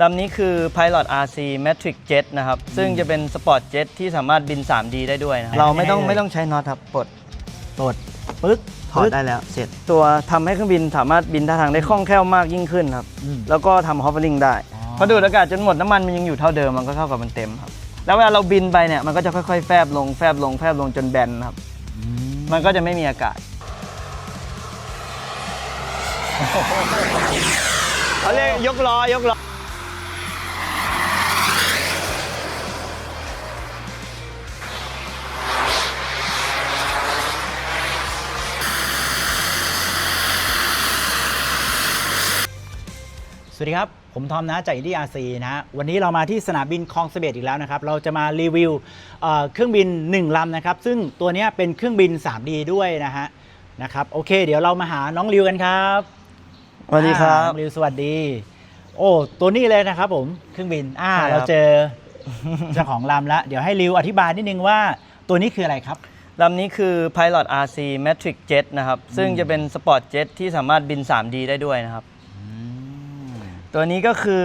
ลำนี้คือ Pilot RC Matrix Jet นะครับ ซึ่งจะเป็นสปอร์ตเจ็ตที่สามารถบิน 3D ได้ด้วยนะครับเราไม่ต้องได้เลยไม่ต้องใช้น็อตครับปลดตดปึ๊กถอดได้แล้วเสร็จ ตัวทำให้เครื่องบินสามารถบินท่าทางได้คล่องแคล่วมากยิ่งขึ้นครับ อืม แล้วก็ทำ hovering ได้อ๋อพอดูดอากาศจนหมดน้ำมันมันยังอยู่เท่าเดิมมันก็เท่ากับมันเต็มครับ แล้วเวลาเราบินไปเนี่ยมันก็จะค่อยๆ แฟบลงแฟบลงแฟบลงจนแบนครับอืมมันก็จะไม่มีอากาศเขาเรียกยกล้อยกล้อ วัสดีครับ ผมทอมนะจากอินดี้อาซีนะฮะวันนี้เรามาที่สนามบินคลองเสเบตอีกแล้วนะครับ เราจะมารีวิวเอ่อเครื่องบิน 1 ลำนะครับ ซึ่งตัวเนี้ยเป็นเครื่องบิน 3D ด้วยนะฮะนะครับโอเค เดี๋ยวเรามาหาน้องริวกันครับสวัสดีครับอ่าน้องริวสวัสดี โอ้ตัวนี้เลยนะครับผมเครื่องบินอ่าใช่ครับเราเจอเจ้าของลำแล้วเดี๋ยวให้ริวอธิบายนิดนึงว่าตัวนี้คืออะไรครับลำนี้คือ Pilot RC Matrix Jet นะครับซึ่งจะเป็นสปอร์ตเจ็ตที่สามารถบิน 3D ได้ด้วยนะครับ ตัวนี้ก็คือ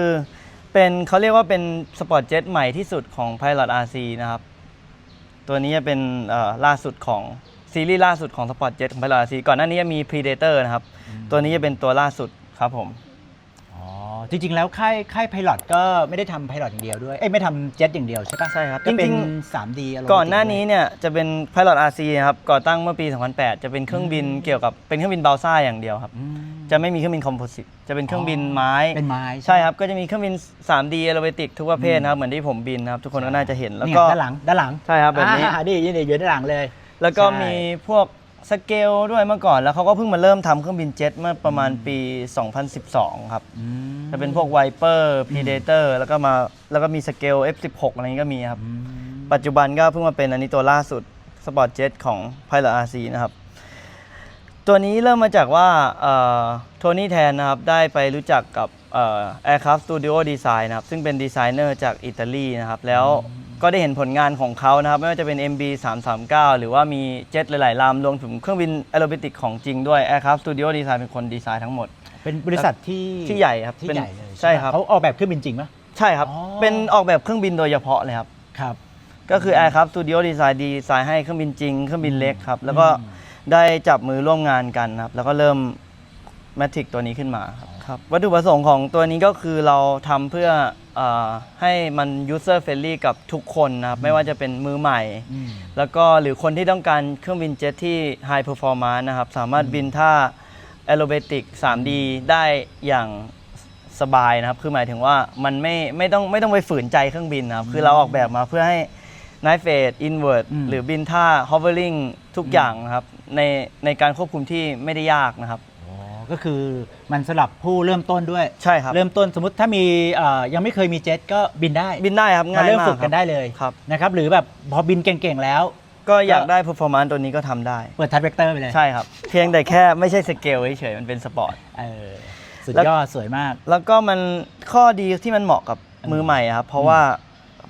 เป็นเขาเรียกว่าเป็นสปอร์ตเจ็ตใหม่ที่สุดของ Pilot RC นะครับ ตัวนี้จะเป็นเอ่อล่าสุดของซีรีส์ล่าสุดของสปอร์ตเจ็ตของ Pilot RC ก่อนหน้านี้จะมี Predator นะครับ ตัวนี้จะเป็นตัวล่าสุดครับผมอ๋อ จริง ๆ แล้วค่ายค่ายไพลอตก็ไม่ได้ทำไพลอตอย่างเดียวด้วย เอ้ยไม่ทำเจ็ตอย่างเดียวใช่ปะใช่ครับก็เป็น จริง 3D อารมณ์ก่อนหน้านี้เนี่ยจะเป็น Pilot RC นะครับก่อตั้งเมื่อปี 2008 จะเป็นเครื่องบินเกี่ยวกับเป็นเครื่องบินบาซ่าอย่างเดียวครับ อืม จะไม่มีเครื่องบินคอมโพสิตจะเป็นเครื่องบินไม้เป็นไม้ใช่ครับ ก็จะมีเครื่องบิน 3D แอโรเบติกทุกประเภทนะครับเหมือนที่ผมบินนะครับทุกคนก็น่าจะเห็นแล้วนี่ก็ไงด้านหลังด้านหลังใช่ครับแบบนี้ อ่านี่นี่อยู่ด้านหลังเลย แล้วก็ใช่ มีพวกสเกลด้วยเมื่อก่อนแล้วเขาก็เพิ่งมาเริ่มทำเครื่องบินเจ็ตเมื่อประมาณปี 2012 ครับ อืม จะเป็นพวกไวเปอร์พีเดเตอร์แล้วก็มาแล้วก็มีสเกล F16 อะไรนี้ก็มีครับอืมปัจจุบันก็เพิ่งมาเป็นอันนี้ตัวล่าสุดสปอร์ตเจ็ตของ Pilot RC นะครับ ตัวนี้เริ่มมาจากว่าโทนี่แทนนะครับ ได้ไปรู้จักกับเอ่อ Aircraft Studio Design นะครับ ซึ่งเป็นดีไซเนอร์จากอิตาลีนะครับ แล้วก็ได้เห็นผลงานของเขานะครับ ไม่ว่าจะเป็น MB 339หรือว่ามีเจ็ตหลาย ๆ ลำรวมถึงเครื่องบินแอโรบิติกของจริงด้วย Aircraft Studio Design เป็นคนดีไซน์ทั้งหมด เป็นบริษัทที่ที่ใหญ่ครับที่เป็นใหญ่เลยใช่ปะครับเขาออกแบบเครื่องบินจริงปะใช่ครับ อ๋อ เป็นออกแบบเครื่องบินโดยเฉพาะเลยครับ ครับ ก็คือ Aircraft Studio Design ดีไซน์ให้เครื่องบินจริง เครื่องบินเล็กครับ แล้วก็อืม ได้จับมือร่วมงานกันครับ แล้วก็เริ่ม Matrix ตัวนี้ขึ้นมาครับครับวัตถุประสงค์ของตัวนี้ก็คือเราทำเพื่อเออให้มัน user friendly กับทุกคนนะครับ ไม่ว่าจะเป็นมือใหม่ อืม แล้วก็หรือคนที่ต้องการเครื่องบินเจ็ตที่ high performance นะครับ สามารถบินท่า aerobatic 3D ได้อย่างสบายนะครับ คือหมายถึงว่ามันไม่ไม่ต้องไม่ต้องไปฝืนใจเครื่องบินนะครับ คือเราออกแบบมาเพื่อให้ night fade inward อืมหรือบินท่า hovering ทุกอย่างนะครับ ในในการควบคุมที่ไม่ได้ยากนะครับอ๋อก็คือมันสำหรับผู้เริ่มต้นด้วย ใช่ครับ เริ่มต้นสมมติถ้ามีเอ่อยังไม่เคยมีเจ็ตก็บินได้บินได้ครับมาง่ายเริ่มมากฝึกกันได้เลยครับนะครับหรือแบบพอบินเก่งๆแล้ว ก็อยากได้ performance ตัวนี้ก็ทำได้ เปิดทัชเวกเตอร์ไปเลยใช่ครับ เพียงแต่แค่ไม่ใช่สเกลเฉยๆมันเป็นสปอร์ต เออสุดแล้ว ยอดสวยมาก แล้วก็มันข้อดีที่มันเหมาะกับมือใหม่อะครับ เพราะว่า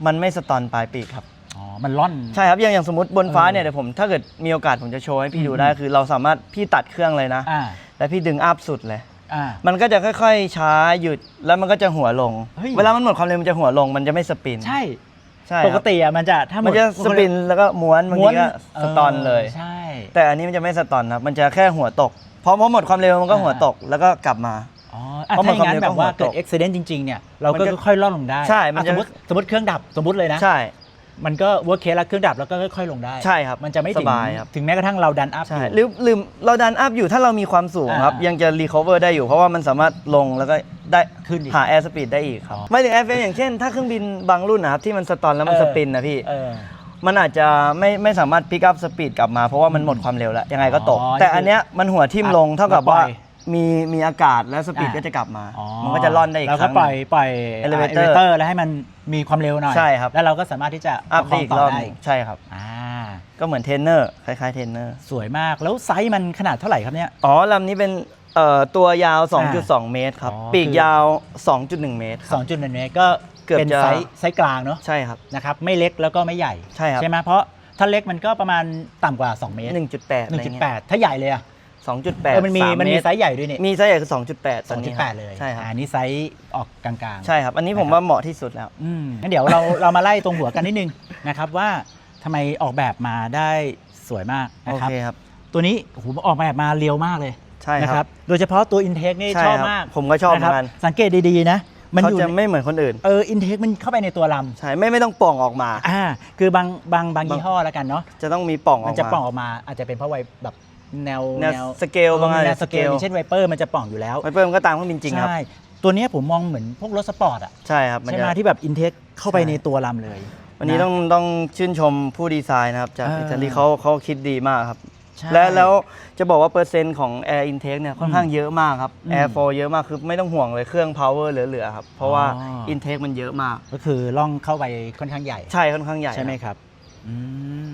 มันไม่สตอนปลายปีกครับ อ๋อ มันล่อน ใช่ครับอย่างอย่างสมมติบนฟ้าเออเนี่ยเดี๋ยวผมถ้าเกิดมีโอกาสผมจะโชว์ให้พี่ดูอืมได้ คือเราสามารถพี่ตัดเครื่องเลยนะ อ่า แล้วพี่ดึงอัพสุดเลย อ่า มันก็จะค่อยๆช้าหยุดแล้วมันก็จะหัวลง เฮ้ย เวลามันหมดความเร็วมันจะหัวลง มันจะไม่สปิน ใช่ ใช่ปคกรับติอะมันจะถ้าหมันจะดสปินแล้วก็ม้วนบางม้วทีนก็สตอนเลย ใช่ แต่อันนี้มันจะไม่สตอนครับ มันจะแค่หัวตกพอพอหมดความเร็วมันก็หัวตกแล้วก็กลับมา อ๋ออะเพราะถ้าอย่างนั้นมันแบบว่าความเร็วก็หัวตเกิดกอุบิเหตุจริง ๆ เนี่ย เราก็มันจะค่อยๆล่อนลงได้ใช่มันอะจะ สมมติสมมติเครื่องดับสมมติเลยนะ ใช่ มันก็เวิร์คเคสแล้วเครื่องดับแล้วก็ค่อยๆลงได้ใช่ครับมันจะไม่ถึงสบายครับ ถึงแม้กระทั่งเราดันอัพใช่อยู่หรือหรือเราดันอัพอยู่ถ้าเรามีความสูงครับ อ่ายัยังจะรีคอเวอร์ได้อยู่ เพราะว่ามันสามารถลงแล้วก็ได้ขึ้นอีกหาแอร์สปีดได้อีกครับอ๋อไม่ถึงแอร์เฟอย่างเช่น ถ้าเครื่องบินบางรุ่นนะครับที่มันสตอนแล้วมันเออสปินนะพี่ เออ มันอาจจะไม่ไม่สามารถพิกอัพสปีดกลับมาเพราะว่ามันหมดความเร็วแล้ว ยังไงก็ตก อ๋อแต่อันเนี้ยมันหัวทิ่มลงอะเท่ากับแล้วปล่ว่าอย มีมีอากาศแล้วสปีดอะก็จะกลับมา อ๋อมันก็จะล่อนได้อีกแล้วคก็รั้งปล่อยปล่อย Elevator เตอร์แล้วให้มันมีความเร็วหน่อยใช่ครับ แล้วเราก็สามารถที่จะอัพประคได้องอีกต่รออบหได้นึ่งใช่ครับ อ่าก็เหมือนเทรนเนอร์คล้ายๆเทรนเนอร์ สวยมากแล้วไซส์มันขนาดเท่าไหร่ครับเนี่ย อ๋อลำนี้เป็นเอ่อตัวยาว 2.2 เมตรครับ อ๋อ ปีกคือยาว 2.1 เมตรครับ 2.1เมตรก็เกือบเป็นจะ ไซส์ไซส์กลางเนาะใช่ครับ นะครับไม่เล็กแล้วก็ไม่ใหญ่ใช่ครับใช่ไหมเพราะถ้าเล็กมันก็ประมาณต่ำกว่า 2 เมตร 1.8อะไรเงี้ย1.8 ถ้าใหญ่เลยอะ 2.8เออมันมี3มันมีเตรไซส์ใหญ่ด้วยนี่มีไซส์ใหญ่คือ 2.8ตอนนี้ครับ2.8 เลยใช่ครับอ่านี่ไซส์ออกกลางๆ ใช่ครับ อันนี้ผมว่าเหมาะที่สุดแล้วอืมงั้นเดี๋ยวเราเรามาไล่ตรงหัวกันนิดนึงนะครับว่าทำไมออกแบบมาได้สวยมากโอนะครับเคครับ ตัวนี้โอ้โหออกแบบมาเรียวมากเลยใช่นะคครัรับบโดยเฉพาะตัวอินเทคนี่ใช่ชอบครับมาก ผมก็ชอบเหมือนกันะครับสังเกตดีๆนะมันเขาอยู่จะในไม่เหมือนคนอื่น เอออินเทคมันเข้าไปในตัวลใช่ไม่ไม่ต้องป่องออกมาำอ่าคือบางบางบางบางยี่ห้อแล้วกันเนาะจะต้องมีป่องอมัอนกจะมาป่องออกมาอาจจะเป็นเพราะไวแบบ แนวแนวสเกลบางอันแนวสเกลอย่างเช่นไวเปอร์มันจะป่องอยู่แล้วไวเปอร์มันก็ตามเครื่องบินจริงครับ ใช่ตัวเนี้ยผมมองเหมือนพวกรถสปอร์ตอะใช่ครับมันใช่จะ ไหมที่แบบอินเทคเข้าไปใช่ ในตัวลำเลยวันนี้ะ ต้องต้องชื่นชมผู้ดีไซน์นะครับ จากเอออิอิตาลีเขาเขาคิดดีมากครับ ใช่และแล้วจะบอกว่าเปอร์เซ็นต์ของ Air Intake เนี่ยค่อนข้างเยอะมากครับ อืม Air Flow เยอะมากคือไม่ต้องห่วงเลยเครื่อง power เหลือๆครับ เพราะว่า อ๋อ Intake มันเยอะมาก ก็คือล่องเข้าไปค่อนข้างใหญ่ ใช่ค่อนข้างใหญ่ใช่ไหมครับครับอืม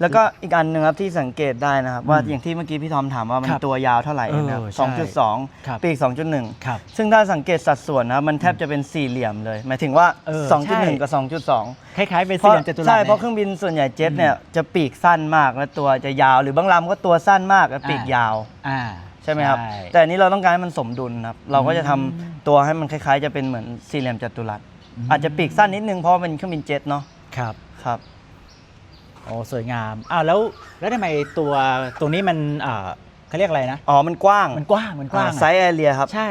แล้วก็อีกอันหนึ่งครับที่สังเกตได้นะครับว่าอืมอย่างที่เมื่อกี้พี่ทอมถามว่ามันครับตัวยาวเท่าไหร่เออนะครับใช่2.2ครับปีก2.1ครับซึ่งถ้าสังเกตสัดส่วนนะครับมันแทบจะเป็นสี่เหลี่ยมเลยหมายถึงว่าเออใช่2.1กับ2.2คล้ายๆเป็นเพสี่ราะเหลี่ยมจัตุรัสใช่นี่ยเพราะเครื่องบินส่วนใหญ่เจ็ตเนี่ยจะปีกสั้นมากและตัวจะยาว หรือบางลำก็ตัวสั้นมากและปีกอ่ายยาวอ่าใช่ไหมครับใช่แต่อันนี้เราต้องการให้มันสมดุลครับ เราก็จะทำอืมตัวให้มันคล้าย ๆ จะเป็นเหมือนสี่เหลี่ยมจัตุรัสอืมอาจจะปีกสั้นนิดนึงเพราะว่าเป็นเครื่องบินเจ็ตเนาะ ครับ ครับ โอ้สวยงามอ้าวแล้วแล้วทำไมตัวตรงนี้มันอ่าเขาเรียกอะไรนะ อ๋อ มันกว้างมันกว้างมันกว้างอ่าไซส์แอเรียครับ ใช่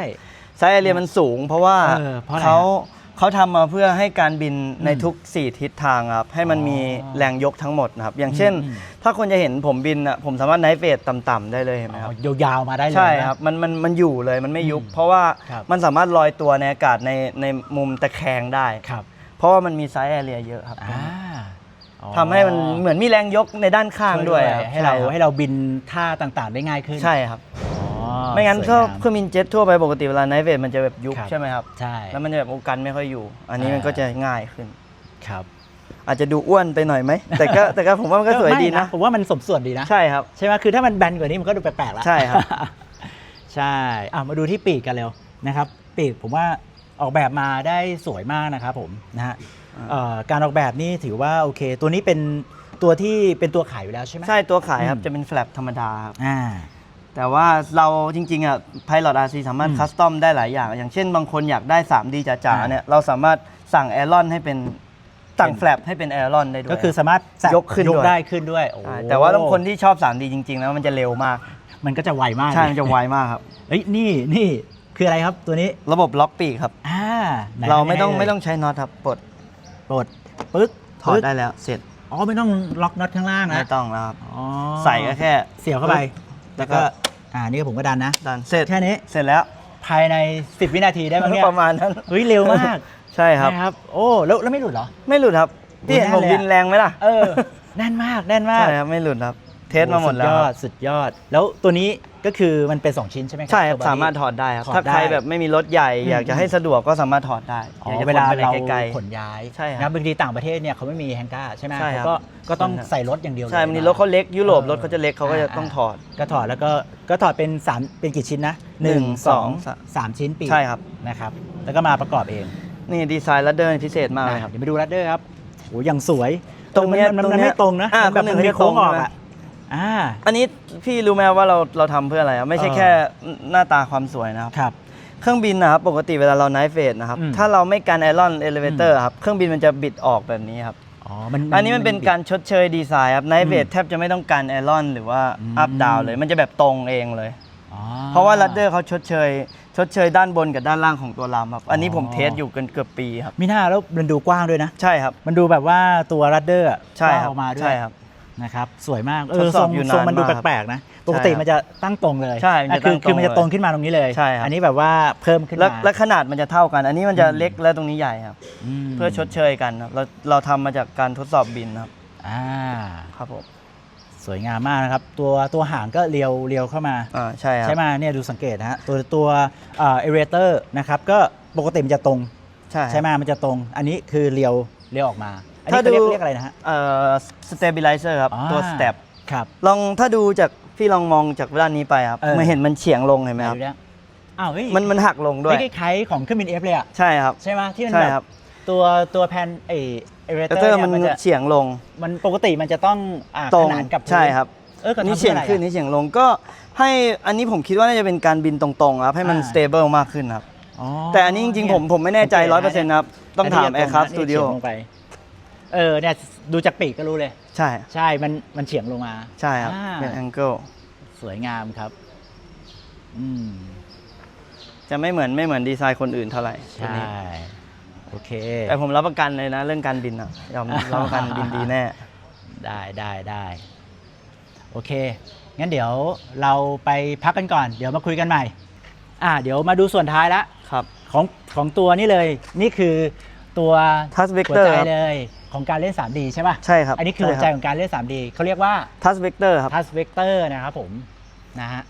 ไซส์แอเรียมันสูง เพราะว่าเออเพราะอะไรเขาฮะเขาทำมาเพื่อให้การบินในอืมทุก 4 ทิศทางครับ ให้มันอ๋อมีแรงยกทั้งหมดนะครับ อย่างเช่น อืม ถ้าคนจะเห็นผมบินอะผมสามารถไนท์เฟสต่ำๆได้เลยเห็นไหมครับ อ๋อยาวๆมาได้เลยใช่นะครับ มันมันมันอยู่เลยมันไม่ยุบ อืมเพราะว่าครับ มันสามารถลอยตัวในอากาศในในมุมตะแคงได้ ครับเพราะว่ามันมีไซส์แอเรียเยอะครับ อ่าอ๋อ ทำให้มันเหมือนมีแรงยกในด้านข้างด้วยครับให้เราช่คบให้เราบินท่าต่างๆได้ง่ายขึ้นใช่ครับ อ๋อไม่งั้นสวยถ้างเครื่องบินเจ็ตทั่วไปปกติเวลาไนท์เฟสมันจะแบบยุบครับใช่ไหมครับ ใช่ แล้วมันจะแบบโอกันไม่ค่อยอยู่ อันนี้มันอ่าก็จะง่ายขึ้น ครับอาจจะดูอ้วนไปหน่อยไหม แต่ก็แต่ก็ผมว่ามันก็สวยดีนะ ผมว่ามันสมส่วนดีนะ ใช่ครับ ใช่ไหมคือถ้ามันแบนกว่านี้มันก็ดูแปลกๆแล้วใช่ครับ ใช่อะมาดูที่ปีกกันเร็วนะครับ ปีกผมว่า ออกแบบมาได้สวยมากนะครับผมนะฮะอ่าเอ่อการออกแบบนี่ถือว่าโอเค ตัวนี้เป็นตัวที่เป็นตัวขายอยู่แล้วใช่ไหม ใช่ตัวขายครับ อืม จะเป็นแฟลปธรรมดาครับอ่า แต่ว่าเราจริงๆอะ Pilot RC สามารถอืมคัสตอมได้หลายอย่าง อย่างเช่นบางคนอยากได้ 3D จ๋าอ่าๆเนี่ยเราสามารถสั่งแอรอนให้เป็นสั่งเป็น แฟลปให้เป็นแอรอนได้ด้วย ก็คือสามารถแซะยกขึ้นยกด้วย ได้ขึ้นด้วยโอ้ใช่แต่ว่าต้องคนที่ชอบ 3D จริงๆ แล้วมันจะเร็วมาก มันก็จะไวมากใช่ มันจะไวมากครับ เอ้ยนี่นี่ คืออะไรครับตัวนี้ระบบล็อกปีกครับ อ่าหนเราไม่ต้องให้ลยไม่ต้องใช้น็อตครับปลดปลดปึ๊กถอดปึ๊กได้แล้ว เสร็จอ๋อไม่ต้องล็อกน็อตข้างล่างนะไม่ต้องแล้วครับ อ๋อใส่ก็แค่ เสียบเข้าไปปึ๊บแล้วก็ อ่านี่ผมก็ดันนะ ดันเสร็จแค่นี้ เสร็จแล้ว ภายใน 10 วินาทีได้ไหมเนี่ยประมาณนั้นเฮ้ยเร็วมากใช่ครับ นะครับ โอ้แล้วแล้วไม่หลุดเหรอ ไม่หลุดครับพี่เห็นโอ้ผมแน่เลยอะ บินแรงไหมล่ะเออแน่นมากแน่นมากใช่ครับไม่หลุดครับ เทสมาหมดแล้วสุคยอรัดบสุดยอด แล้วตัวนี้ ก็คือมันเป็น 2 ชิ้นใช่ไหมครัใช่ครับตัว body สามารถถอดได้ครับถอดถ้าใครได้ แบบไม่มีรถใหญ่อืมอยากจะให้สะดวกก็สามารถถอดได้อ๋อยากอจะเวลาขนไปไหนเราไกล ขนย้ายใช่ครับนะบางทีต่างประเทศเนี่ยเขาไม่มีแฮงก้าใช่ไหมใช่ครับเขาก็ก็ต้องใช่ครับใส่รถอย่างเดียวๆเลย ใช่บางทีรถเขาเล็กยุโรปเออรถเขาจะเล็กเขาก็จะอ่า ต้องถอด ก็ถอดแล้วก็ก็ถอดเป็นสามเป็นกี่ชิ้นนะหนึ่งสองสองสามชิ้นปีกใช่ครับ นะครับแล้วก็มาประกอบเองนี่ดีไซน์ลัดเดอร์พิเศษมากเลยครับเดี๋ยวไปดูรัดเดอร์ครับโอ้ยังสวยตรงเนี้ยมันมันตรงมันเนี้ยไม่ตรงนะอ่ามันแบบคนหนึ่งมันมีให้โค้งตรงออกใช่ไหมอะ อ่าอันนี้พี่รู้ไหมว่าเราเราทำเพื่ออะไรครับไม่ใช่เออแค่หน้าตาความสวยนะครับ ครับ เครื่องบินนะครับปกติเวลาเราไนท์เฟสนะครับ อืมถ้าเราไม่กันไอรอนเอลิเวเตอร์ครับเครื่องบินมันจะบิดออกแบบนี้ครับอ๋อมัน อันนี้มันเป็นการชดเชยดีไซน์ครับไนท์เฟสแทบจะไม่ต้องกันไอรอนหรือว่าอืม อัพดาวเลยมันจะแบบตรงเองเลย อ๋อ เพราะว่าลัดเดอร์เขาชดเชย ชดเชยด้านบนกับด้านล่างของตัวลำครับอันนี้ผมอ๋อ เทสอยู่กันเกือบปีครับ มีหน้าแล้วมันดูกว้างด้วยนะ ใช่ครับ มันดูแบบว่าตัวรัดเดอร์ใช่ครับออกมาด้วยใช่ครับ นะครับสวยมากเอทอดสทอรบงอยู่ทรงนานมันดูมากครับแปลกๆนะปกติใช่ครับมันจะตั้งตรงเลยใช่มันจะอะคือตั้งตรงคือมันจะเลยตรงขึ้นมาตรงนี้เลยใช่ครับอันนี้แบบว่าเพิ่มขึ้นแล้วมาและขนาดมันจะเท่ากัน อันนี้มันจะอืมเล็กและตรงนี้ใหญ่ครับมเพื่อชดเชยกันครับเราเราทำมาจากการทดสอบบินครับอ่าครับผมสวยงามมากนะครับ ตัวตัวหางก็เรียวเรียวเข้ามาอ่าใช่ครับใช่ไหมเนี่ยดูสังเกตนะฮะตัวตัวเอเรเตอร์นะครับก็ปกติมันจะตรงใช่ใช่ไหมมันจะตรง อันนี้คือเรียวเรียวออกมา อันนี้ถ้าเขาเรียกดูเรียกอะไรนะฮะ เอ่อสเตเบลิเซอร์ครับ อ่า ตัวสเต็ปครับ ลองถ้าดูจากพี่ลองมองจากด้านนี้ไปครับเออ มันเห็นมันเฉียงลงเห็นไหมครับ ดูเนี่ยอ้าวเฮ้ยมันมันหักลงด้วย ไม่คล้ายๆของเครื่องบินเอฟเลยอะใช่ครับ ใช่ไหมที่มันใช่แบครับบ ตัวตัวแผ่นเอเอเรแต่เตอเตอร์ร์เนี่ยมันมันจะเฉียงลงมันปกติมันจะต้องอ่าตรขงนานกับพื้นใช่ครับ เออก็นี่ทำเฉีเพื่อยงอะไรขึ้นอะนี่เฉียงลงก็ให้อันนี้ผมคิดว่าน่าจะเป็นการบินตรงๆครับให้มันอ่า stable มากขึ้นครับอ๋อแต่อันนี้จริงๆผมผมไม่แน่ใจสัร้อยกเปอร์ตเซ็นต์ครับ ต้องถามนนี้ Aircraft จะตรงนะ Studio นี่เฉียงลงไป เออเนี่ยดูจากปีกก็รู้เลย ใช่ ใช่มันมันเฉียงลงมาใช่ครับ อ่าเป็น angle สวยงามครับ อืม จะไม่เหมือนไม่เหมือนดีไซน์คนอื่นเท่าไหร่ตัวใช่ นี้โอเค แต่ผมรับประกันเลยนะ เรื่องการบินอะยอม รับประกันบินดีแน่ ได้ได้ได้โอเค งั้นเดี๋ยวเราไปพักกันก่อน เดี๋ยวมาคุยกันใหม่ อ่า เดี๋ยวมาดูส่วนท้ายละ ครับ ของของตัวนี้เลย นี่คือตัวทัสเวกหัวเตอร์ใจครับเลย ของการเล่น 3D ใช่ป่ะใช่ครับอันนี้คือหัวใจช่ของการเล่น 3D เขาเรียกว่าทัสเวกเตอร์ครับทัสเวกเตอร์นะครับผมนะฮะ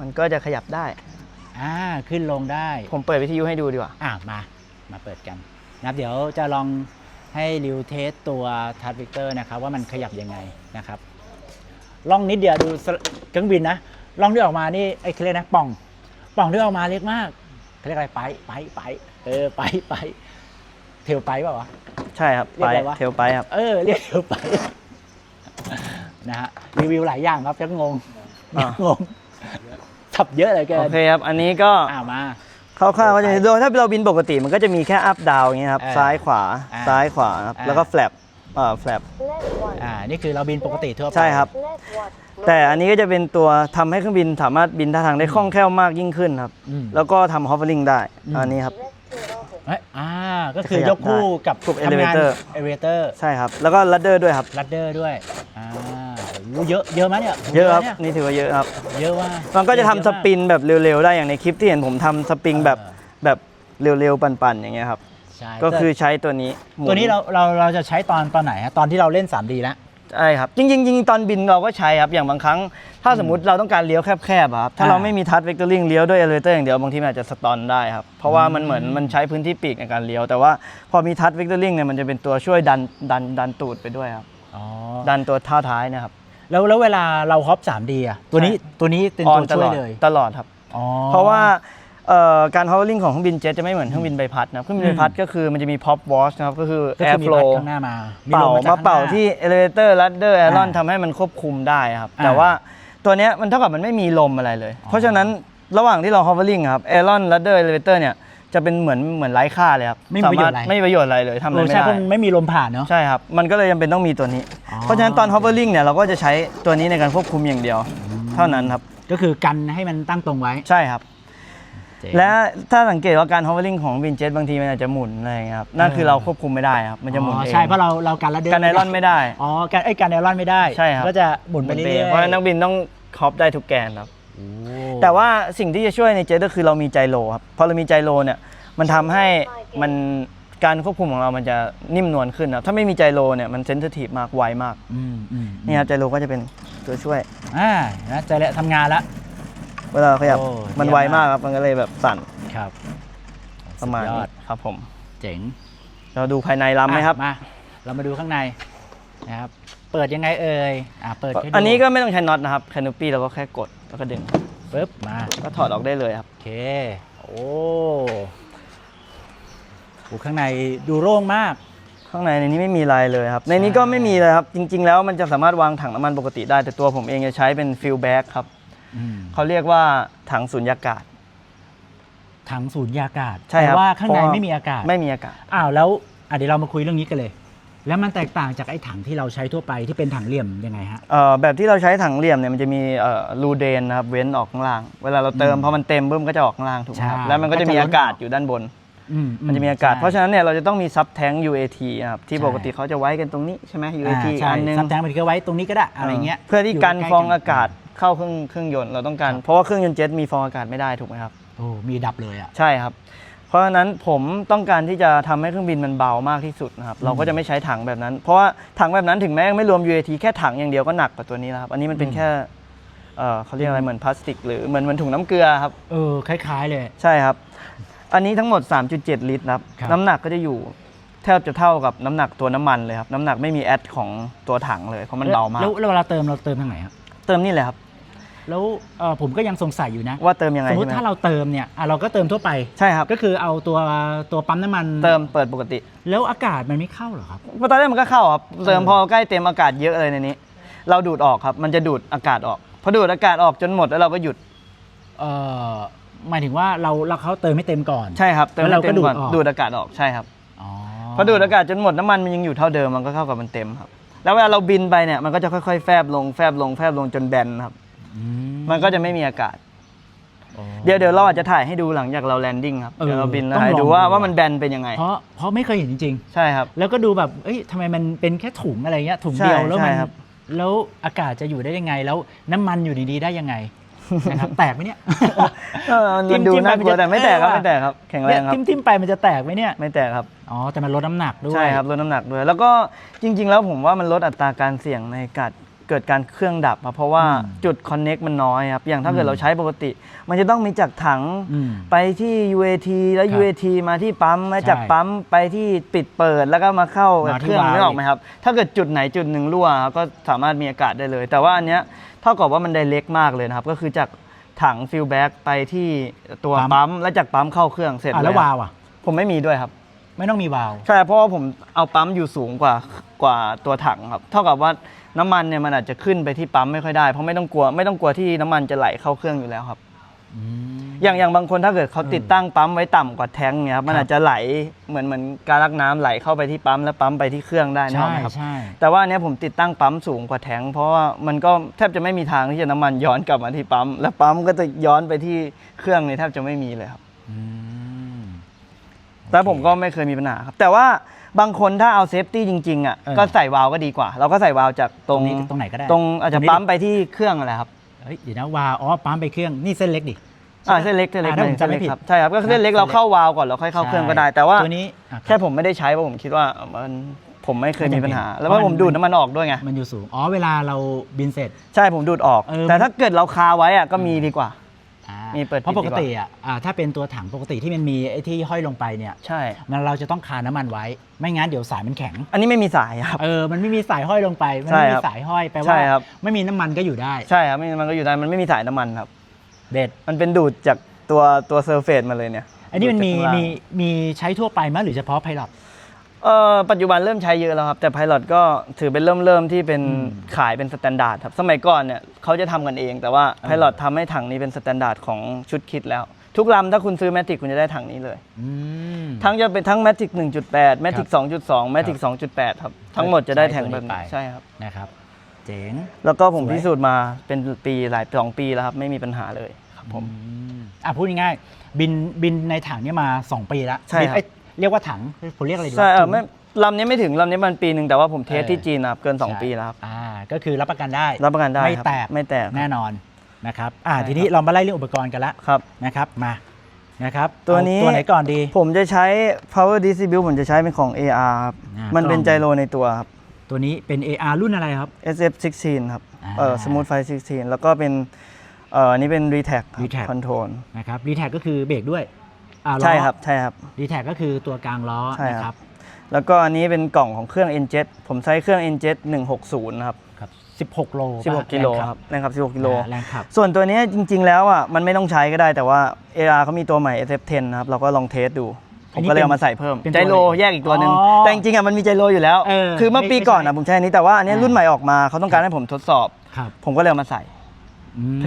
มันก็จะขยับได้อ่าขึ้นลงได้ผมเปิดวิทยุให้ดูดีกว่าอ่ามามาเปิดกันนะครับเดี๋ยวจะลองให้ริวเทสตัวทัสเวกเตอร์นะครับว่ามันขยับยังไงนะครับล่องนิดเดียวดูสเครื่องบินนะล่องที่ออกมานี่ไอ้เขาเรียกนะป่องป่องที่ออกมาเล็กมากเขาเรียกอะไรไปไปไปเออไปไปเทลไปเปล่าวะ ใช่ครับเรียกไปอะไรวะ เทลไปครับ เออ เรียกเทลไป นะฮะรีวิวหลายอย่างครับจะงงอ่างงสับเยอะเลยเกิโอนเคครับ อันนี้ก็อ่ามา คร่าวๆก็จะโดยถ้าเราบินปกติมันก็จะมีแค่อัพดาวอย่างเงี้ยครับเออซ้ายขวา อ่าซ้ายขวาครับ อ่า แล้วก็แฟลปเอ่อแฟลปอ่า นี่คือเราบินปกติทั่วไปใช่ครับแต่อันนี้ก็จะเป็นตัวทำให้เครื่องบินสามารถบินท่าทางได้คล่องแคล่วมากยิ่งขึ้นครับ อืม แล้วก็ทำ hovering ได้ อืม อันนี้ครับ เอ้ยอ่าก็คือจะขยับยกคู่กับกับทำงาน elevator เอเวเตอร์ใช่ครับ แล้วก็ ladder ด้วยครับ ลัดเดอร์ด้วยอ่าโอ้เยอะเยอะไหมเนี่ยเยอะครับ นี่นี่ถือว่าเยอะครับ เยอะว่ากมันก็จะทำเยอสมากปินแบบเร็วๆได้อย่างในคลิปที่เห็นผมทำสปริงแบบเออแบบเร็วๆปั่นๆอย่างเงี้ยครับ ใช่ก็คือใช้ตัวนี้หมุตัวนี้เราเราเราจะใช้ตอนตอนไหนฮะตอนที่เราเล่น 3D แล้ว ใช่ครับจริงๆจริงๆตอนบินเราก็ใช้ครับอย่างบางครั้ง ถ้าสมมติเราต้องการเลี้ยวแคบๆอะครับถ้าอ่าเราไม่มีทัชเวกเตอร์ลิงเลี้ยวด้วยเอเลเตอร์อย่างเดียวบางทีมันอาจจะสตอนได้ครับเพราะว่ามันเหมือนมันใช้พื้นที่ปีกในการเลี้ยว แต่ว่าพอมีทัชเวกเตอร์ลิงเนี่ยมันจะเป็นตัวช่วยดันดันดันตูดไปด้วยครับอ๋อดันตัวเท้าท้ายนะครับแล้วแล้วเวลาเราฮอป 3D อะตัวนี้ใช่ตัวนี้เป็นออตันวตช่ลวยอดเลย ตลอดครับ อ๋อ เพราะว่า เอ่อการ hovering ของเครื่องบินเจ็ตจะไม่เหมือนเครื่องบินใบพัดนะครับเครื่องบินใบพัดก็คือมันจะมี pop wash นะครับก็คือ ก็ air คือมีพัด flow ข้างหน้ามาเป่าลมาจกเป่าข้งหน้ที่ elevator ladder aileron อ่าทำให้มันควบคุมได้ครับ อ่าแต่ว่าตัวเนี้ยมันเท่ากับมันไม่มีลมอะไรเลยอ๋อเพราะฉะนั้นระหว่างที่เรา hovering อะครับ aileron ladder elevator เนี่ยจะเป็นเหมือนเหมือนไร้ค่าเลยครับไม่มีประโยชน์อะไรสาารถไม่มีประโยชน์อะไรเลยทำอะไรเออไม่ใช่ได้ เพราะมันไม่มีลมผ่านเนาะ ใช่ครับ มันก็เลยจำเป็นต้องมีตัวนี้ อ๋อ เพราะฉะนั้นตอน hovering เนี่ยเราก็จะใช้ตัวนี้ในการควบคุมอย่างเดียว เท่านั้นครับ ก็คือกันให้มันตั้งตรงไว้ ใช่ครับ เจ๋ง และถ้าสังเกตว่าการ hovering ของวินเจ็ตบางทีมันอาจจะหมุนอะไรอย่างเงี้ยครับนั่นคือเราควบคุมไม่ได้ครับมันจะหมุนอ๋อเองใช่เพราะเราเรากันแล้วเดินการไอรอนไม่ได้ อ๋อกันไอ้ยกันไอรอนไม่ได้ใช่ครับ ก็จะหมุนไปเรื่อยๆเพราะฉะนั้นนักบินต้องครอบได้ทุกแกนครับ โอ้แต่ว่าสิ่งที่จะช่วยในเจ็ตก็คือเรามีไจโรครับพอเรามีไจโรเนี่ยมันทำให้มันการควบคุมของเรามันจะนิ่มนวลขึ้นครับถ้าไม่มีไจโรเนี่ยมันเซนซิทีฟมากไวมากอืมอืมนี่ครับไจโรก็จะเป็นตัวช่วยอ่านะใจแล้วทำงานแล้ว เวลาขยับโอ้มันเยี่ยมไวมากมากครับ มันก็เลยแบบสั่นครับประมาณสุดยนี้อดครับผม เจ๋งเราดูภายในล้ำไหมครับ อะมาเรามาดูข้างในนะครับ เปิดยังไงเอ่ยอ่าเปิดให้ดูอันนี้ก็ไม่ต้องใช้น็อตนะครับแคนูปี้เราก็แค่กดแล้วก็ดึงปึ๊บมาก็ถอดออกได้เลยครับ โอเคโอ้โหข้างในดูโล่งมาก ข้างในในนี้ไม่มีอะไรเลยครับ ในนี้ก็ไม่มีเลยครับ จริง ๆ แล้วมันจะสามารถวางถังน้ำมันปกติได้ แต่ตัวผมเองจะใช้เป็นฟิลแบ็กครับอืม เขาเรียกว่าถังสุญญากาศ ถังสูญญากาศใช่ครับแต่ว่าข้างในเพราะว่าไม่มีอากาศไม่มีอากาศ อ้าวแล้วอะเดี๋ยวเรามาคุยเรื่องนี้กันเลย แล้วมันแตกต่างจากไอ้ถังที่เราใช้ทั่วไปที่เป็นถังเหลี่ยมยังไงฮะ เอ่อแบบที่เราใช้ถังเหลี่ยมเนี่ยมันจะมีเอ่อรูเดนนะครับเว้นออกข้างล่าง เวลาเราเติมอืมพอมันเต็มปุ๊บมันก็จะออกข้างล่างถูกไหมครับใช่แล้วมันก็จะมีอากาศอยู่ด้านบนอืมันจะมีอากาศใช่เพราะฉะนั้นเนี่ยเราจะต้องมีซับแทง UAT นะครับที่ใช่ ปกติเขาจะไว้กันตรงนี้ใช่ไหมอ่า UAT ใช่อันนึงซับแทงมันก็ไว้ตรงนี้ก็ได้อะไรเงี้ยเพื่อที่ยู่กันใล้ๆฟองอากาศ เข้าเครื่องเครื่องยนต์เราต้องการ ครับ เพราะว่าเครื่องยนต์เจ็ตมีฟองอากาศไม่ได้ถูกไหมครับ โอ้มีดับเลยอะ ใช่ครับ เพราะฉะนั้นผมต้องการที่จะทำให้เครื่องบินมันเบามากที่สุดนะครับ เราก็จะไม่ใช้ถังแบบนั้น เพราะว่าถังแบบนั้นถึงแม้ไม่รวม UAT แค่ถังอย่างเดียวก็หนักกว่าตัวนี้แล้วครับ อันนี้มันเป็นอืมแค่เอ่อเขาเรียกอะไรเหมือนพลาสติก หรือเหมือนเหมือนถุงน้ำเกลือครับ เออ คล้ายๆเลย ใช่ครับ อันนี้ทั้งหมด 3.7 ลิตรครับ ครับ น้ำหนักก็จะอยู่แทบจะเท่ากับน้ำหนักตัวน้ำมันเลยครับ น้ำหนักไม่มีแอดของตัวถังเลยเพราะมันเบามาก แล้วแล้วเวลาเติมเราเติมทางไหนครับเติมนี่เลยครับ แล้วเอ่อผมก็ยังสงสัยอยู่นะ ว่าเติมยังไงสมมติใช่ไหมถ้าเราเติมเนี่ยอะเราก็เติมทั่วไป ใช่ครับก็คือเอาตัวตัวปั๊มน้ำมัน เติมเปิดปกติแล้วอากาศมันไม่เข้าเหรอครับ เพราะตอนแรกมันก็เข้าครับเติมเออพอใกล้เต็มอากาศเยอะเลยในนี้ เราดูดออกครับ มันจะดูดอากาศออกพอดูดอากาศออกจนหมดแล้วเราก็หยุดเอ่อหมายถึงว่าเราเราเขาเติมให้เต็มก่อน ใช่ครับเติมแล้วเราให้เต็มก็ดูดก่อนออก ดูดอากาศออกใช่ครับ อ๋อพอดูดอากาศจนหมดน้ำมันมันยังอยู่เท่าเดิมมันก็เข้ากับมันเต็มครับ แล้วเวลาเราบินไปเนี่ยมันก็จะค่อยๆ แฟบลงแฟบลงแฟบลงจนแบนครับ อืมันก็จะไม่มีอากาศ อ๋อ เดี๋ยวเดี๋ยวเราอาจจะถ่ายให้ดูหลังจากเราแลนดิ้งครับ เออเดี๋ยวเราบินแล้วต้องถ่ายลองดูว่าดูว่า มันแบนเป็นยังไง เพราะเพราะไม่เคยเห็นจริง ใช่ครับ ๆ แล้วก็ดูแบบ เอ้ยทำไมมันเป็นแค่ถุงอะไรเงี้ย ถุงใช่เดียวแล้วมันใช่ครับ แล้วอากาศจะอยู่ได้ยังไง แล้วน้ำมันอยู่ดีๆได้ยังไงนะครับแตกไหมเนี่ย เออมันจิ้มดูจิ้มไปน่ากลัวมันจะแต่ไม่แตกครับเออว่ะไม่แตกครับ แข็งแรงครับเนี่ยทิ่มๆไปมันจะแตกไหมเนี่ย ไม่แตกครับ อ๋อ แต่มันลดน้ำหนักด้วย ใช่ครับลดน้ำหนักด้วย แล้วก็จริง ๆ แล้วผมว่ามันลดอัตราการเสี่ยงในการ เกิดการเครื่องดับครับเพราะว่าอืมจุดคอนเน็กมันน้อยครับ อย่างถ้าเกิอืดมเราใช้ปกติ มันจะต้องมีจากถังอืมไปที่ UAT แล้วครับ UAT มาที่ปั๊มมาจากใช่ปั๊มไปที่ปิดเปิดแล้วก็มาเข้ามาที่เครื่องวาล์วนึกออกไหมครับ ถ้าเกิดจุดไหนจุดหนึ่งรั่วครับก็สามารถมีอากาศได้เลย แต่ว่าอันเนี้ยเท่ากับว่ามันไดเล็กมากเลยนะครับ ก็คือจากถังฟิลแบ็กไปที่ตัวปั๊มปั๊มแล้วจากปั๊มเข้าเครื่องเสร็จอะเลแล้วยวาล์วอะ ผมไม่มีด้วยครับ ไม่ต้องมีวาล์วใช่เพราะว่าผมเอาปั๊มอยู่สูงกว่ากว่าตัวถังครับ เท่ากับว่า น้ำมันเนี่ยมันอาจจะขึ้นไปที่ปั๊มไม่ค่อยได้เพราะไม่ต้องกลัวไม่ต้องกลัวที่น้ำมันจะไหลเข้าเครื่องอยู่แล้วครับ อืม อย่างอย่างบางคนถ้าเกิดเขาติดตั้งปั๊มไว้ต่ำกว่าแท้งเนี่ยครับมันครับอาจจะไหลเหมือนเหมือนการลักน้ำไหลเข้าไปที่ปั๊มแล้วปั๊มไปที่เครื่องได้นะใช่ครับใช่ แต่ว่าอันเนี้ยผมติดตั้งปั๊มสูงกว่าแท้งเพราะว่ามันก็แทบจะไม่มีทางที่จะน้ำมันย้อนกลับมาที่ปั๊ม แล้วปั๊มก็จะย้อนไปที่เครื่องนี่แทบจะไม่มีเลยครับ อืม แต่ผมก็ไม่เคยมีปัญหาครับ แต่ว่าบางคนถ้าเอาเซฟตี้จริงๆอะเออก็ใส่วาล์วก็ดีกว่า เราก็ใส่วาล์วจากตตรรงงนี้ตรงไหนก็ได้ตรงอาจจะตรงนี้ ปั๊มไปที่เครื่องอะไรครับเฮ้ยเดี๋ยวนะวาล์วอ๋อปั๊มไปเครื่องนี่เส้นเล็กดิอ่าเส้นเล็กเส้นเล็กอ่าถ้าผมจำไม่ผิดครับใช่ครับก็เส้นเล็กเส้นเล็กเราเข้าวาล์วก่อนเราค่อยเข้าเครื่องก็ได้ แต่ว่าตัวนี้อะแค่ผมไม่ได้ใช้เพราะผมคิดว่ามันผมไม่เคยมีปัญหาไม่จำเป็นแล้วว่าเพราะผมดูดน้ำมันออกด้วยไงมันอยู่สูง อ๋อ เวลาเราบินเสร็จ ใช่ผมดูดออก เออ แต่ถ้าเกิดเราคาไว้อะก็มีดีกว่าอ่า มีเปิดเพราะปิดปกติอะอ่าถ้าเป็นตัวถังปกติที่มันมีไอ้ที่ห้อยลงไปเนี่ยใช่ มันเราจะต้องคาน้ำมันไว้ ไม่งั้นเดี๋ยวสายมันแข็ง อันนี้ไม่มีสายครับ เออ มันไม่มีสายห้อยลงไป มันใช่ไม่คมีรับสายห้อยแปลใช่ว่าครับ ไม่มีน้ำมันก็อยู่ได้ ใช่ครับไม่มันก็อยู่ได้ มันไม่มีสายน้ำมันครับ เด็ด มันเป็นดูดจากตัวตัวเซอร์เฟซมาเลยเนี่ย อันนี้มันมีดูดจากข้างล่างมีมีใช้ทั่วไปไหมหรือเฉพาะไพลอต เอ่อปัจจุบันเริ่มใช้เยอะแล้วครับ แต่ Pilot ก็ถือเป็นเริ่มเริ่มที่เป็นอืมขายเป็นสแตนดาร์ดครับ สมัยก่อนเนี่ยเขาจะทำกันเอง แต่ว่าเออ Pilot ทำให้ถังนี้เป็นสแตนดาร์ดของชุดคิดแล้ว ทุกลำถ้าคุณซื้อ Matic คุณจะได้ถังนี้เลย อืม ทั้งจะเป็นทั้ง Matic 1.8 Matic 2.2 Matic 2.8ครับทั้งหมดจะได้แทงแบบใช้ตัวนี้นี้ไป ใช่ครับ นะครับ เจ๋ง แล้วก็ผมสวย พิสูจน์มาเป็นปีหลายสองปีแล้วครับ ไม่มีปัญหาเลยครับผม อืมอะพูดง่ายๆบินบินในถังเนี่ยมา 2 ปีแล้วใช่ครับบินเอ้ย เรียกว่าถังผมเรียกอะไรดีวะใช่เออถุงไม่ลำนี้ไม่ถึงลำนี้มันปีหนึ่งแต่ว่าผมเทสเออที่จีนนะครับเกิน2ใช่ปีแล้วครับอ่าก็คือรับประกันได้ รับประกันได้ไม่ครับแตกไม่แตกแน่นอนนะครับอ่าใช่ทีนี้ครับเรามาไล่เรื่องอุปกรณ์กันละครับนะครับมานะครับตัวเอานี้ตัวไหนก่อนดี ผมจะใช้ power distribute ผมจะใช้เป็นของ AR ครับอ่ามันเป็นกล้องไจโรในตัวครับตัวนี้เป็น AR รุ่นอะไรครับ SF 16 ครับอ่าเอ่อ smooth fire 16 แล้วก็เป็นเอ่ออันนี้เป็น Retac ครับ Retac control นะครับดีแท็ก็คือเบรกด้วย อ่าล้อใช่ครับใช่ครับ ดีแท็ก็คือตัวกลางล้อใช่นะคครัรับบแล้วก็อันนี้เป็นกล่องของเครื่อง N7 ผมใช้เครื่อง N7 160นะครับครับ16 โล16 กิโลครับแรงขับ16กิโลอ่าแรงขับ ส่วนตัวนี้จริง ๆ แล้วอะมันไม่ต้องใช้ก็ได้แต่ว่า AR เขามีตัวใหม่ SF10 นะครับ เราก็ลองเทสดู ผอันมนี้ก็เลยเป็นเอามาใส่เพิ่มเป็นตัวไจโรอะไรแยกอีกตัวหนึ่งอ๋อแต่จริงๆอะมันมีไจโรอยู่แล้ว เออคือเมื่อปีไม่ก่อนไม่อะใช่ผมใช้อันนี้แต่ว่าอันนี้อ่ารุ่นใหม่ออกมาเขาต้องการให้ผมทดสอบ ครับ ผมก็เลยเอามาใส่อืม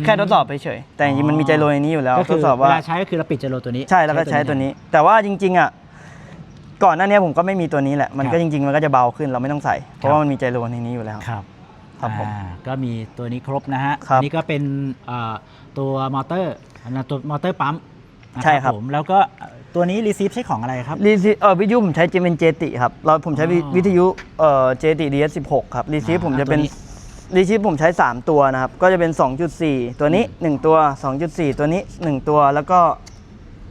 แค่ทดสอบเฉยๆแต่จริงๆมันมีไจโรในนี้อยู่แล้วก็ทคืดอสอบเวว่าลาใช้ก็คือเราปิดไจโรตัวนี้ ใช่แล้วก็ใช้ตัวนี้ แต่ว่าจริง ๆอะก่อนหน้านี้ผมก็ไม่มีตัวนี้แหละมันก็จริง ๆ มันก็จะเบาขึ้นเราไม่ต้องใส่ เพราะว่ามันมีไจโรในนี้อยู่แล้ว ครับครับผมอ่าก็มีตัวนี้ครบนะฮะครับอันนี่ก็เป็นเอ่อตัวมอเตอร์อันนั้นตัวมอเตอร์ปั๊มนะใช่ครับ ผมแล้วก็ตัวนี้รีซีฟใช้ของอะไรครับ รีซีเออวิทยุผมใช้เจเป็นเจติครับเราผมใช้วิอ๋อวิทยุเอ่อเจติดีเอสสิบหกครับรีซีอ่าผมจะเป็นตัวนี้ รีซีผมใช้ 3 ตัวนะครับ ก็จะเป็น 2.4 ตัวนี้ 1 ตัว 2.4 ตัวนี้ 1 ตัวแล้วก็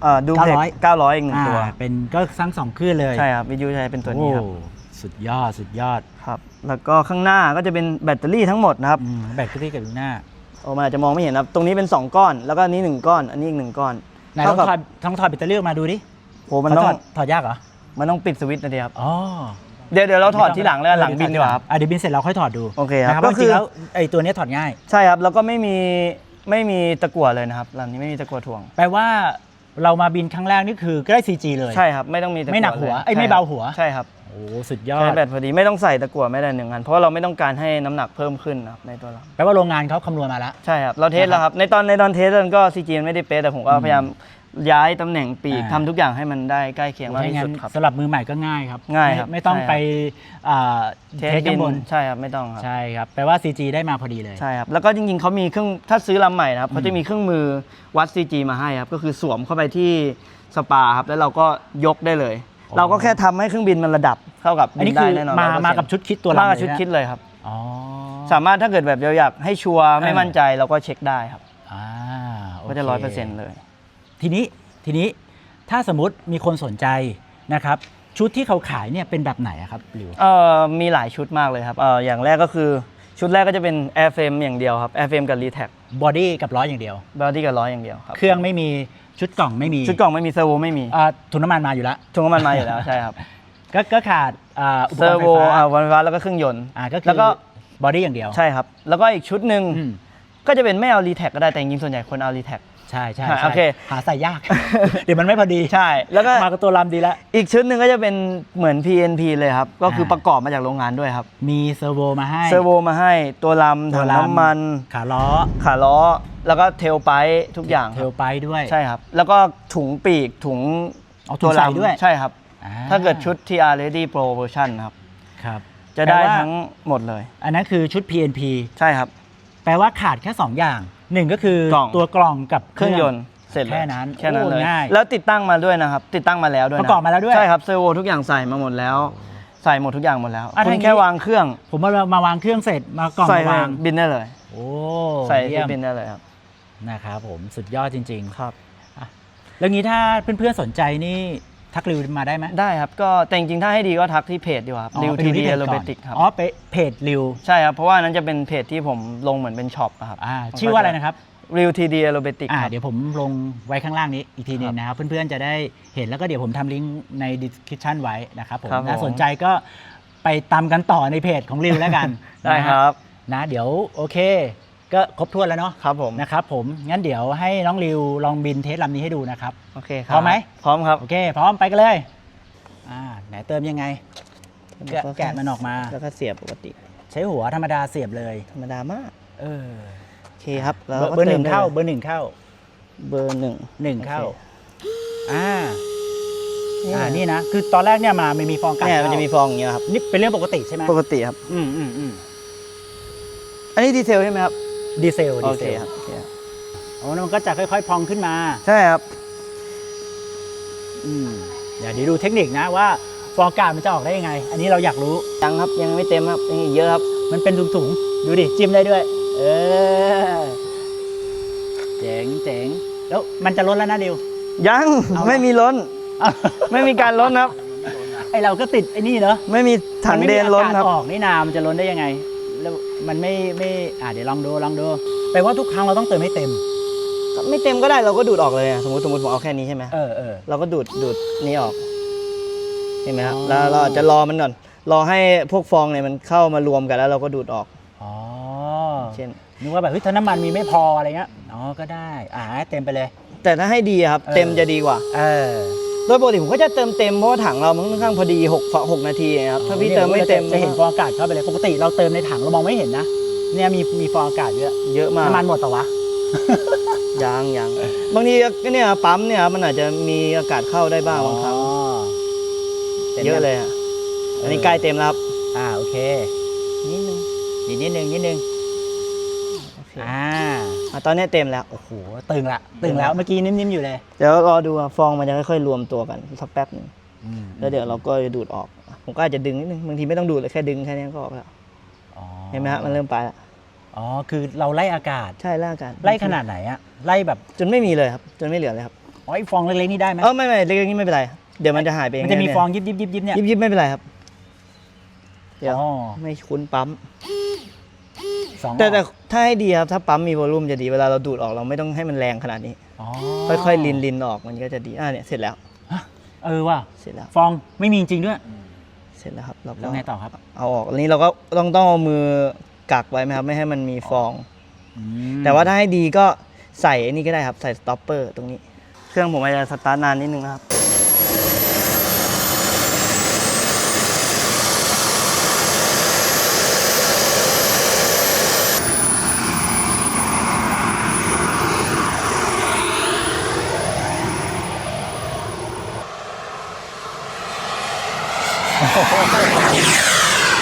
เอ่อดูเพล็ก900 900 อีกหนึ่งตัวอ่าเป็นก็ทั้งสองคลื่นเลย ใช่ครับวิทยุใช้เป็นตัวนี้ครับโอ้สุดยอดสุดยอดครับ แล้วก็ข้างหน้าก็จะเป็นแบตเตอรี่ทั้งหมดนะครับอืมแบตเตอรี่กับลูน่าโอ้มันอาจจะมองไม่เห็นนะครับ ตรงนี้เป็น 2 ก้อน แล้วก็อันนี้ 1 ก้อน อันนี้อีกหนึ่งก้อนไหนลองถอดลองถอดแบตเตอรี่ออกมาดูดิโหมันต้องถอดถอดยากเหรอมันต้องปิดสวิตช์นะเดียวครับอ๋อ เดี๋ยวเดี๋ยวเราถอดทีหลังแล้วหลังบินดีกว่าครับ อะเดี๋ยวบินเสร็จเราค่อยถอดดูโอเคครับนะก็ก็คืคือ อแล้วไอ้ตัวเนี้ยถอดง่าย ใช่ครับ แล้วก็ไม่มีไม่มีตะกั่วเลยนะครับลำนี้ไม่มีตะกั่วถ่วง แปลว่าเรามาบินครั้งแรกนี่คือก็ได้ CG เลย ใช่ครับ ไม่ต้องมีตะกั่วไม่หนักหัวลเอ้ยใช่ไม่ครับเบาหัว ใช่ครับโอ้โอ้สุดยอใช้ดแบตพอดีไม่ต้องใส่ตะกั่วไม่ได้หนึ่งอันเพราะว่าเราไม่ต้องการให้น้ำหนักเพิ่มขึ้นนะครับในตัวเรา แปลว่าโรงงานเขาคำนวณมาแล้ว ใช่ครับ เราเทสแล้วครับ ในตอนในตอนเทสมันก็ซีจีไม่ได้เป๊ะแต่ผมก็อืมพยายาม ย้ายตำแหน่งปีกอ่า ทำทุกอย่างให้มันได้ใกล้เคียงมากถ้าที่งั้สุนดครับ สำหรับมือใหม่ก็ง่ายครับง่ายครับไม่ไม่ต้องใช่ครับ ไปอ่าเทสข้างบน ใช่ครับไม่ต้องครับใช่ครับ แปลว่า CG ได้มาพอดีเลย ใช่ครับแล้วก็จริงๆเขามีเครื่องถ้าซื้อลำใหม่นะครับเขาจะมีเครื่องมือวัด CG มาให้ครับก็คือสวมเข้าไปที่สปาครับแล้วเราก็ยกได้เลยอ๋อเราก็แค่ทำให้เครื่องบินมันระดับเข้ากับอันบินี้นได้คือแน่นอนมา100%มากับชุดคิดตัวลำมากับเลยชุดนะคิดเลยครับ อ๋อ สามารถถ้าเกิดแบบเราอยากให้ชัวร์ไม่เออ มั่นใจเราก็เช็คได้ครับ อ่าโคก็จะร้อยเปอร์เซ็นต์เลย ทีนี้ทีนี้ถ้าสมมติมีคนสนใจนะครับชุดที่เขาขายเนี่ยเป็นแบบไหนอะครับหลิวเอ่อมีหลายชุดมากเลยครับเอ่ออย่างแรกก็คือชุดแรกก็จะเป็น Air Frame อย่างเดียวครับ Air Frame กับ r e t a c บอดี้กับล้ออย่างเดียว บอดี้กับล้ออย่างเดียวครับเครื่องไม่มีชุดกล่องไม่มีชุดกล่องไม่มีเซอร์โวไม่มีอ่าถุงน้ำมันมาอยู่แล้วถุงน้ำมันมาอยู่แล้วใช่ครับก็ก็ขาดอ่าอุปเซกอรณ์ร์ไฟโวฟ้าอ่าวันไฟฟ้าแล้วก็เครื่องยนต์ อ่าก็คือแล้วก็ บอดี้อย่างเดียว ใช่ครับ แล้วก็อีกชุดหนึ่งอืม ก็จะเป็นไม่เอา r e t a c ก็ได้แต่จริงๆส่วนใหญ่คนเอา r e t a c ใช่ใช่อ่าใช่โอเค หาใส่ยาก เดี๋ยวมันไม่พอดีใช่ แล้วก็มากับตัวลำดีแล้ว อีกชุดหนึ่งก็จะเป็นเหมือน PNP เลยครับ ก็คืออาประกอบมาจากโรงงานด้วยครับ มีเซอร์โวมาให้ เซอร์โวมาให้ตัวลำตัถัวงลำน้ำมัน ขาล้อ ขาล้อ แล้วก็เทลไปทุกอย่างเทครัลบไปด้วยใช่ครับ แล้วก็ถุงปีกถุงเอาถุงใส่ด้วยใช่ครับอ่ถ้าเกิดชุด TR Ready Pro Version ครับครับจะได้แปลว่าทั้งหมดเลย อันนั้นคือชุด PNP ใช่ครับ แปลว่าขาดแค่ 2 อย่างหนึ่งก็คือกล่อง ตัวกล่องกับเครื่องยนต์เสร็จเลยแค่นั้นแค่นั้นโอ้เลยง่าย แล้วติดตั้งมาด้วยนะครับ ติดตั้งมาแล้วด้วยประกอบมาแล้วด้วยใช่ครับเซอร์โวทุกอย่างใส่มาหมดแล้ว ใส่หมดทุกอย่างหมดแล้วอะคุถ้าณอย่างนี้ แค่วางเครื่องผมมามาวางเครื่องเสร็จมากล่องใส่มาวางบินได้เลย โอ้ใส่เยี่ที่ยมบินได้เลยครับ นะครับผมสุดยอดจริงครับๆแล้วงี้ถ้าเพื่อนๆสนใจนี่ ทักริวมาได้ไหมได้ครับก็แต่จริงๆถ้าให้ดีก็ทักที่เพจดีกว่าครับอ๋อริวไปทีดูดีที่เพจโรก่เบอนติกครับอ๋อไปเพจริวใช่ครับเพราะว่านั้นจะเป็นเพจที่ผมลงเหมือนเป็นช็อปอะครับอ่าชื่อว่าอะไรนะครับริวทีดีโรเบติกอ่าครับเดี๋ยวผมลงไว้ข้างล่างนี้อีกทีหนึงนะครับ เพื่อนๆจะได้เห็นแล้วก็เดี๋ยวผมทำลิงก์ใน description ไว้นะครับผมครับผมถ้าสนใจก็ไปตามกันต่อในเพจของริวแล้วกันได้ครับนะเดี๋ยวโอเค ก็ครบถ้วนแล้วเนาะครับผมนะครับผมงั้นเดี๋ยวให้น้องริวลองบินเทสลำนี้ให้ดูนะครับโอเคครับพร้อมไหมพร้อมครับโอเค พร้อมไปกันเลยอ่าไหนเติมยังไงแกะแกะมันออกมาแล้วก็เสียบปกติ ใช้หัวธรรมดาเสียบเลย ธรรมดามากเออโอเคครับแล้วเบอร์ก็เบอร์หนึ่งติมได้เข้าลยเบอร์หนึ่งเข้า เบอร์หนึ่งหนึ่งเข้าโอคอ่าอ่านี่นะคือตอนแรกเนี่ยมาไม่มีฟองกัดเนี่ยมันเข้าจะมีฟองอย่างเงี้ยครับนี่เป็นเรื่องปกติใช่ไหมปกติครับ อืมอืมอืมอันนี้ดีเซลใช่ไหมครับ ดีเซลโอดีเคเซลครับโอเคครับอ๋อแล้วมันก็จะค่อยๆพองขึ้นมา ใช่ครับ อืมเดี๋ยวเดี๋ยวดูเทคนิคนะว่าฟองอากาศมันจะออกได้ยังไง อันนี้เราอยากรู้ ยังครับยังไม่เต็มครับยังอีกเยอะครับมันเป็นถุงๆ ดูดิ จิ้มได้ด้วย เออ เจ๋งเจ๋งแล้วมันจะล้นแล้วนะดิว ยังเอาละไม่มีล้น อ้าวไม่มีการล้นครับ ไอเราก็ติดไอ้นี่เนอะไม่มีถังมัไม่เดมีนล้นอากาศครับออกนี่นา มันจะล้นได้ยังไง แล้วมันไม่ไม่อ่าเดี๋ยวลองดูลองดูแปลว่าทุกครั้งเราต้องเติมให้เต็มไม่เต็มก็ได้เราก็ดูดออกเลยอะสมมติสมมติผมเอาแค่นี้ใช่ไหมเออเออ เราก็ดูดดูดนี้ออกเห็นไหมครับอ๋อ แล้วเราอาจจะรอมันก่อนรอให้พวกฟองเนี่ยมันเข้ามารวมกันแล้วเราก็ดูดออก อ๋อเช่น นึกว่าแบบเฮ้ยถ้าน้ำมันมีไม่พออะไรเงี้ยอ๋อก็ได้อ่าให้เต็มไปเลย แต่ถ้าให้ดีอะครับเออ เต็มจะดีกว่า เออ โดยปกติผมก็จะเติมเต็มเพราะว่าถังเรามันค่อนข้างพอดี6 6นาทีนะครับถ้าพี่เติมไม่เต็มจะเห็นฟองอากาศเข้าไปเลยปกติเราเติมในถังเรามองไม่เห็นนะ เนี่ยมีมีฟองอากาศเยอะเยอะมากน้ำมันหมดปะวะยางยางบางทีก็เนี่ยปั๊มเนี่ยครับมันอาจจะมีอากาศเข้าได้บ้างบางครั้งอ๋อต็มเยอะงเลยอะอันนี้เออใกล้เต็มแล้วครับอ่าโอเคนิดนึงอีกนิดนึงนิดนึงโอเคอ่า อะตอนนี้เต็มแล้วโอ้โหตึงละตึงแล้วเมื่อกี้นิ่มๆอยู่เลยเดี๋ยวรอดูอะฟองมันจะค่อยๆรวมตัวกันสักแป๊บหนึ่งแล้วเดี๋ยวเราก็จะดูดออก ผมก็อาจจะดึงนิดนึงบางทีไม่ต้องดูดเลยแค่ดึงแค่นี้ก็ออกแล้วอ๋อเห็นไหมฮะมันเริ่มไปแล้วอ๋อคือเราไล่อากาศ ใช่ไล่อากาศไล่ขนาดไหนอะไล่แบบจนไม่มีเลยครับ จนไม่เหลือเลยครับอ๋อไอฟองเล็กๆนี่ได้ไหมเออไม่ไม่เล็กๆนี่ไม่เป็นไรเดี๋ยวมันจะหายไปเองมันจะมีแๆฟองยิบยิบยิบยิบเนี่ยยิบยิบไม่เป็นไรครับ เดี๋ยว อ๋อไม่คุ้นปั๊ม สองแต่แต่ออกถ้าให้ดีครับถ้าปั๊มมีวอลลุ่มจะดีเวลาเราดูดออกเราไม่ต้องให้มันแรงขนาดนี้อ๋อค่อยๆลินลินออกมันก็จะดีอ่าเนี่ยเสร็จแล้วเออว่ะเสร็จแล้ว ฟองไม่มีจริงๆด้วย เสร็จแล้วครับเราแล้ก็วไงต่อครับ เอาออกอันนี้เราก็ต้องต้องเอามือกักไว้ไหมครับ ไม่ให้มันมีฟองอืมแต่ว่าถ้าให้ดีก็ใส่อันนี้ก็ได้ครับ ใส่สต็อปเปอร์ตรงนี้ เครื่องผมอาจจะสตาร์ทนานนิดนึงนะครับ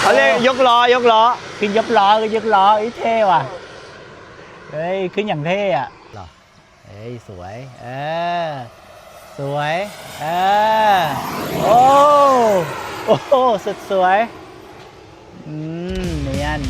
เขาเรียกยก ล้อยกล้อขึ้นยกล้อขึ้นยกล้อไอ้เท่ว่ะเฮ้ยขึ้นอย่างเท่อะหรอเฮ้ยสวยเออสวยเออโอ้โอ้สุดสวยอืมเนียน